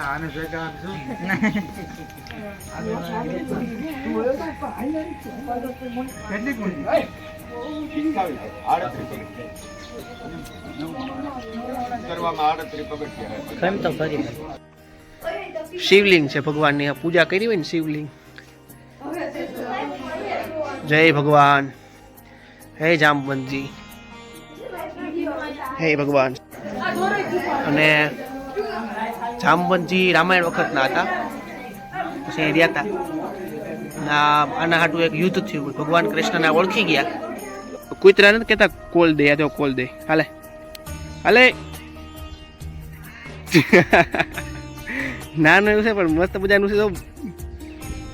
આને ભેગા આપજો કેટલી કુંડી શિવલિંગ છે ભગવાનની. પૂજા કરી હોય ને શિવલિંગ. જય ભગવાન. હે જામવંતજી હે ભગવાન. અને જામવંતજી રામાયણ વખતના હતા. પછી રહ્યા હતા આના હાટું એક યુદ્ધ થયું. ભગવાન કૃષ્ણને ઓળખી ગયા. કુતરા નથી કહેતા, કોલ દે, આ કોલ દે. હાલે. હાલે. નાનું એવું છે, પણ મસ્ત મજાનું છે તો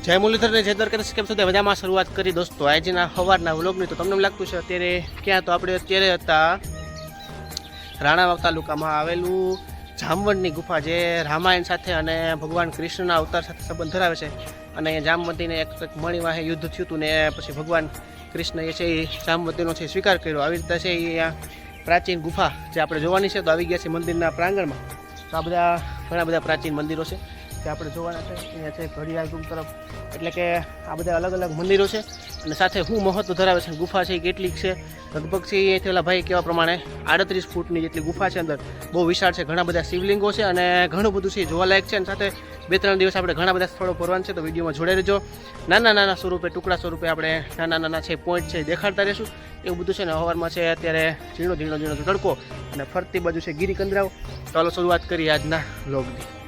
જય મુરલીધર ને જય દ્વારકા કેમ સુધી મજામાં શરૂઆત કરી દોસ્તો. આજના સવારના વ્લોગની તો તમને લાગતું છે અત્યારે ક્યાં તો આપણે અત્યારે હતા રાણાવાવ તાલુકામાં આવેલું જામવંતની ગુફા જે રામાયણ સાથે અને ભગવાન કૃષ્ણના અવતાર સાથે સંબંધ ધરાવે છે. અને જામવંતીને એક મણિવાહે યુદ્ધ થયું હતું ને પછી ભગવાન કૃષ્ણએ છે એ જામવંતીનો છે સ્વીકાર કર્યો. આવી રીતે છે એ પ્રાચીન ગુફા જે આપણે જોવાની છે, તો આવી ગયા છે મંદિરના પ્રાંગણમાં. તો આ બધા ઘણા બધા પ્રાચીન મંદિરો છે. જે આપણે જોવાના છે. અહીંયા છે ઘડિયાળ રૂમ તરફ. એટલે કે આ બધા અલગ અલગ મંદિરો છે. અને સાથે શું મહત્વ ધરાવે છે ગુફા છે એ કેટલીક છે. લગભગ છે એ પેલા ભાઈ કહેવા પ્રમાણે આડત્રીસ ફૂટની જેટલી ગુફા છે અંદર. બહુ વિશાળ છે, ઘણા બધા શિવલિંગો છે અને ઘણું બધું છે જોવાલાયક છે. અને સાથે બે ત્રણ દિવસ આપણે ઘણા બધા સ્થળો ફરવાનું છે, તો વિડીયોમાં જોડે રહેજો. નાના નાના સ્વરૂપે, ટુકડા સ્વરૂપે આપણે નાના નાના છે પોઈન્ટ છે દેખાડતા રહીશું. એવું બધું છે ને હવારમાં છે અત્યારે ઝીણો ઝીણો ઝીણો તડકો અને ફરતી બાજુ છે ગીરી કંદરાવ ચાલો શરૂઆત કરીએ આજના લોગની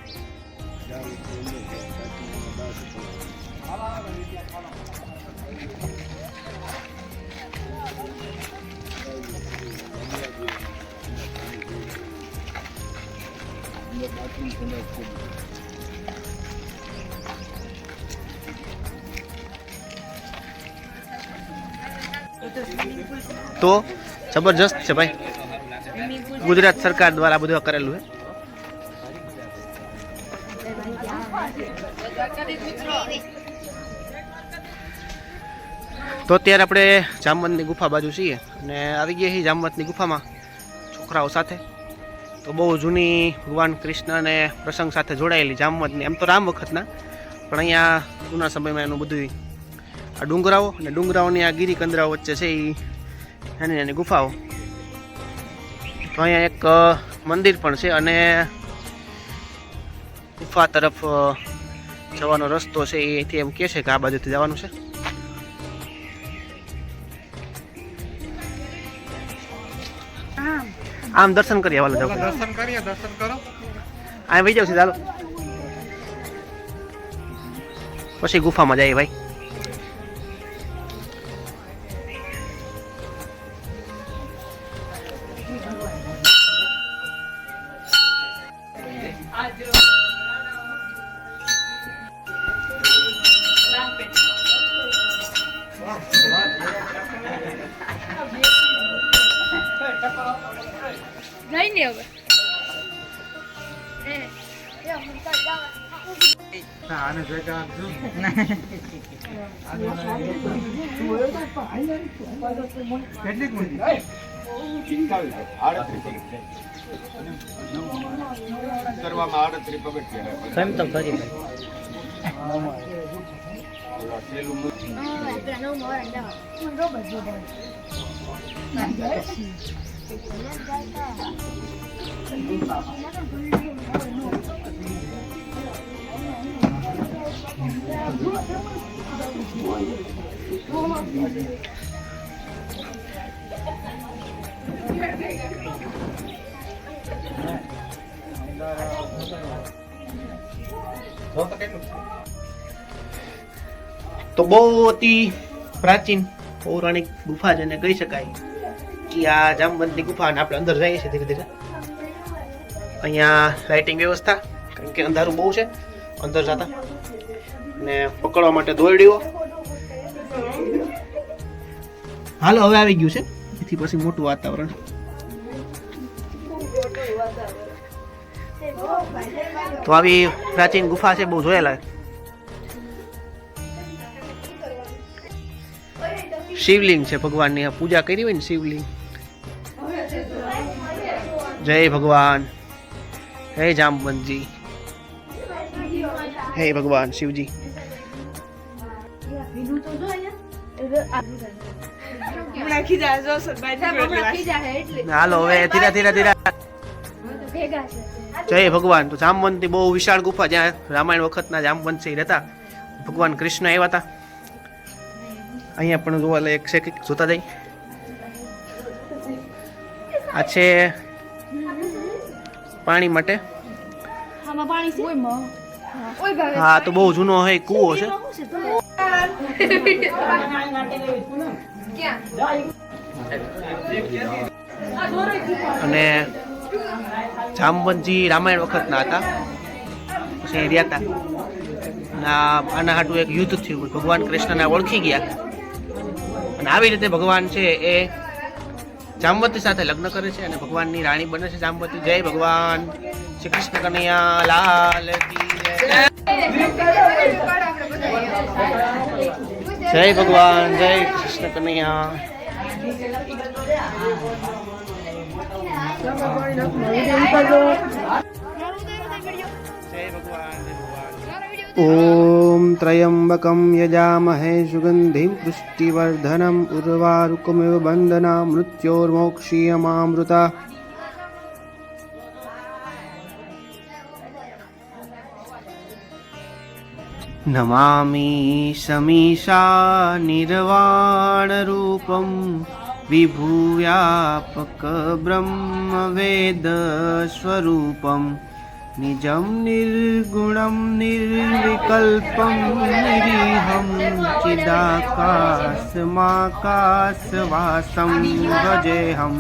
તો જબરજસ્ત છે ભાઈ. ગુજરાત સરકાર દ્વારા બધું કરેલું છે. તો અત્યારે આપણે જામવંતની ગુફા બાજુ છીએ અને આવી ગયા છીએ જામવંતની ગુફામાં છોકરાઓ સાથે. તો બહુ જૂની ભગવાન કૃષ્ણને પ્રસંગ સાથે જોડાયેલી જામવંતની, એમ તો રામ વખતના, પણ અહીંયા જૂના સમયમાં એનું બધું આ ડુંગરાઓ અને ડુંગરાઓની આ ગીરી કંદરાઓ વચ્ચે છે એ નાની નાની ગુફાઓ. તો અહીંયા એક મંદિર પણ છે અને ગુફા તરફ જવાનો રસ્તો છે એ અહીંથી એમ કહે છે કે આ બાજુથી જવાનું છે. આમ દર્શન કરીએ વાલો જાવ દર્શન કરીએ દર્શન કરો. આ વહી જાવ છે ચાલો પછી ગુફામાં જઈએ ભાઈ. ને હવે આને ભેગા આપજો કેટલી કુંડી આડત્રીસ કરવામાં આડત્રીસ પગથિયા કેમ તો તો બહુ અતિ પ્રાચીન પૌરાણિક ગુફા જેને કહી શકાય. કે આ જામવંતની ગુફા અને આપણે અંદર જઈએ છીએ ધીરે ધીરે. અહીંયા લાઇટિંગ વ્યવસ્થા, કારણ કે અંધારું બહુ છે. અંદર જતા. ને પકડવા માટે દોરડીઓ. હાલો, હવે આવી ગયું છે. એથી પછી મોટું વાતાવરણ. તો આવી પ્રાચીન ગુફા છે, બહુ જોયેલા. શિવલિંગ છે, ભગવાનની પૂજા કરી હોય ને શિવલિંગ. જય ભગવાન. હે જામવંતજી. હે ભગવાન શિવજી. છે. હાલો, હવે ધીરે ધીરે ધીરે. જય ભગવાન. તો જામવંતી બહુ વિશાળ ગુફા, જ્યાં રામાયણ વખતના જામવંશી રહેતા, ભગવાન કૃષ્ણ આવ્યા હતા. અહીંયા પણ જોવા એક છે જોતા જઈ આ છે પાણી માટે? આમાં પાણી છે? ઓય ઓય ભાવે. હા તો બહુ જૂનો હે કૂવો છે. અને જામવંતજી રામાયણ વખતના હતા. પછી રહ્યા હતા ના આના હાટું એક યુદ્ધ થયું. ભગવાન કૃષ્ણને ઓળખી ગયા. અને આવી રીતે ભગવાન છે એ જામવતી સાથે લગ્ન કરે છે અને ભગવાનની રાણી બને છે જામવતી. જય ભગવાન. શ્રી કૃષ્ણ કનૈયા, લાલ જય. ભગવાન, જય કૃષ્ણ કનૈયા. જય ભગવાન જય ભગવાન. ॐ त्र्यम्बकं यजामहे सुगन्धिं पुष्टिवर्धनम् उर्वारुकमिव बन्धना मृत्योर्मोक्षीयमामृता नमामि समीशा निर्वाणरूपं विभूव्यापकब्रह्मवेदस्वरूपं निजं निर्गुणं निर्विकल्पं निरीहं चिदाकाशमाकाशवासं भजेऽहं ॐ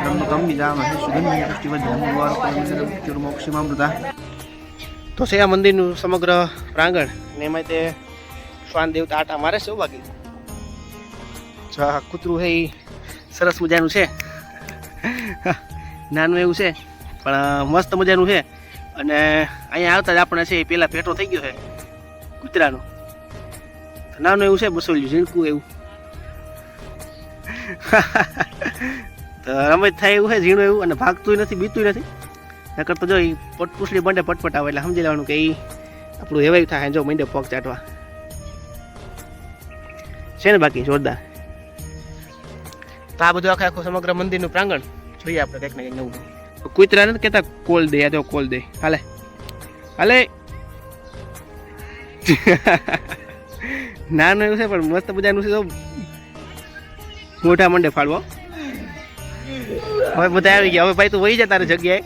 त्र्यम्बकं यजामहे सुगन्धिं पुष्टिवर्धनं મોક્ષીમામૃતા તો છે આ મંદિરનું સમગ્ર પ્રાંગણ ને એમાં તે શ્વાન દેવતા આટા મારે છે બાકી જો આ કૂતરું છે એ સરસ મજાનું છે નાનું એવું છે પણ મસ્ત મજાનું છે. અને અહીંયા આવતા જ આપણે છે એ પહેલાં પેટો થઈ ગયો છે, કૂતરાનો. નાનું એવું છે, બસોલ્યું, ઝીણકું એવું. તો રમત થાય એવું છે, ઝીણું એવું, અને ભાગતું નથી બીતું નથી. નકર તો જો એ પટપુસલી બંને પટપટ આવે, એટલે સમજી લેવાનું કે એ આપણું એવાય થાય જો મંડે પગ ચાટવા. છે ને બાકી, જોરદાર. તો આ બધું આખે આખું સમગ્ર મંદિરનું પ્રાંગણ, જોઈએ આપણે કંઈક ને કંઈક નવું. કૂતરા નથી કહેતા કોલ દે આ કોલ દે હાલે હાલે નાનું એવું છે પણ મસ્ત મજાનું છે તો મોટા મંડે ફાળવો હવે બધા આવી ગયા હવે ભાઈ તું વહી જા તારી જગ્યાએ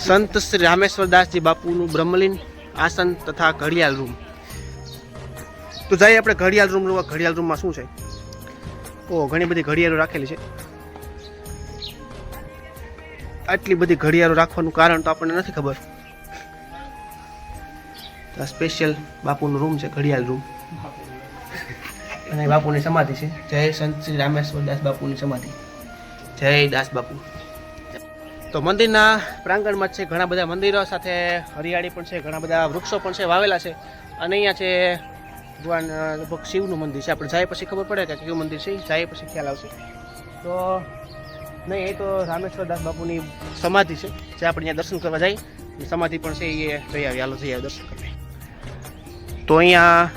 સંત શ્રી રામેશ્વર દાસજી બાપુનું બ્રહ્મલીન આસન તથા ઘડિયાળ રૂમ તો જઈએ આપણે ઘડિયાળ રૂમ ઘડિયાળ રૂમમાં શું છે? ઓ ઘણી બધી ઘડિયાળો રાખેલી છે. આટલી બધી ઘડિયાળો રાખવાનું કારણ તો આપણને નથી ખબર. આ સ્પેશિયલ બાપુનું રૂમ છે, ઘડિયાળ રૂમ અને બાપુની સમાધિ છે. જય સંત શ્રી રામેશ્વર દાસ બાપુની સમાધિ. જય દાસ બાપુ. તો મંદિરના પ્રાંગણમાં છે ઘણા બધા મંદિરો સાથે, હરિયાળી પણ છે, ઘણા બધા વૃક્ષો પણ છે, વાવેલા છે. અને અહીંયા છે ભગવાન લગભગ શિવનું મંદિર છે. આપણે જાય પછી ખબર પડે કે કયું મંદિર છે. જાય પછી ખ્યાલ આવશે. તો, નહીં, એ તો રામેશ્વર દાસ બાપુની સમાધિ છે. જે આપણે અહીંયા દર્શન કરવા જઈએ સમાધિ પણ છે એ જઈ આવી હાલો જઈ આવી દર્શન કરવા. તો અહીંયા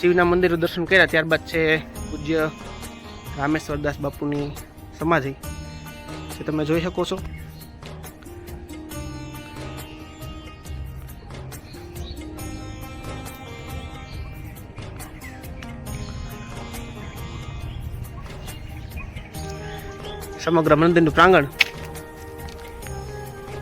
શિવના મંદિરનું દર્શન કર્યા. ત્યારબાદ છે પૂજ્ય રામેશ્વર દાસ બાપુની સમાધિ. જે તમે જોઈ શકો છો. સમગ્ર મંદિરનું પ્રાંગણ